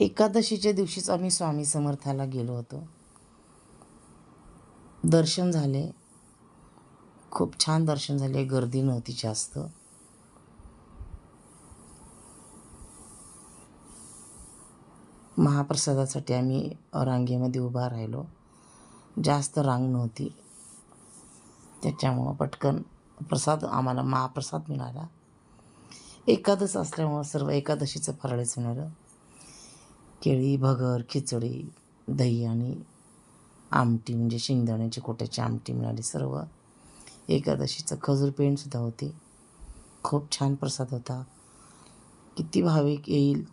एकादशीच्या दिवशीच आम्ही स्वामी समर्थाला गेलो होतो. दर्शन झाले. खूप छान दर्शन झाले. गर्दी नव्हती जास्त. महाप्रसादासाठी आम्ही रांगेमध्ये उभा राहिलो. जास्त रांग नव्हती. त्याच्यामुळं पटकन प्रसाद आम्हाला महाप्रसाद मिळाला. एकादश असल्यामुळं सर्व एकादशीचं फराळीच मिळालं. केळी भगर खिचडी दही आणि आमटी म्हणजे शेंगदाण्याची कोट्याची आमटी मिळाली. सर्व एकादशीचं खजूर पेंडसुद्धा होती. खूप छान प्रसाद होता. किती भाविक येईल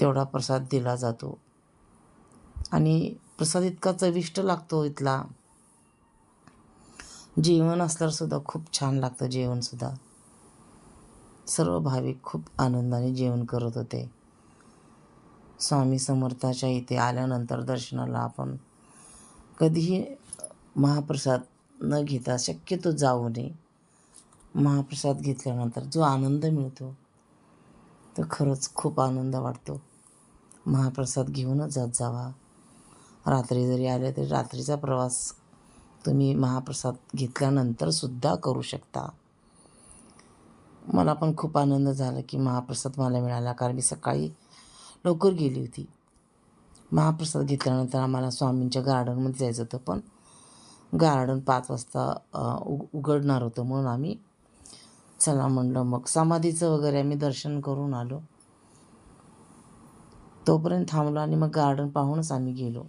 तेवढा प्रसाद दिला जातो. आणि प्रसाद इतका चविष्ट लागतो इथला. जेवण असल्यावरसुद्धा खूप छान लागतं जेवणसुद्धा सर्व भाविक खूप आनंदाने जेवण करत होते. स्वामी समर्थाच्या इथे आल्यानंतर दर्शनाला आपण कधीही महाप्रसाद न घेता शक्यतो जाऊ नये. महाप्रसाद घेतल्यानंतर जो आनंद मिळतो तो खरंच खूप आनंद वाटतो. महाप्रसाद घेऊनच जात जावा. रात्री जरी आले तरी रात्रीचा प्रवास तुम्ही महाप्रसाद घेतल्यानंतर सुद्धा करू शकता. मला पण खूप आनंद झाला की महाप्रसाद मला मिळाला कारण मी सकाळी लवकर गेली होती. महाप्रसाद घेतल्यानंतर आम्हाला स्वामींच्या गार्डनमध्ये जायचं होतं पण गार्डन पाच वाजता उग उघडणार होतं म्हणून आम्ही चला म्हणलं मग समाधीचं वगैरे आम्ही दर्शन करून आलो. तोपर्यंत थांबलो आणि मग गार्डन पाहूनच आम्ही गेलो.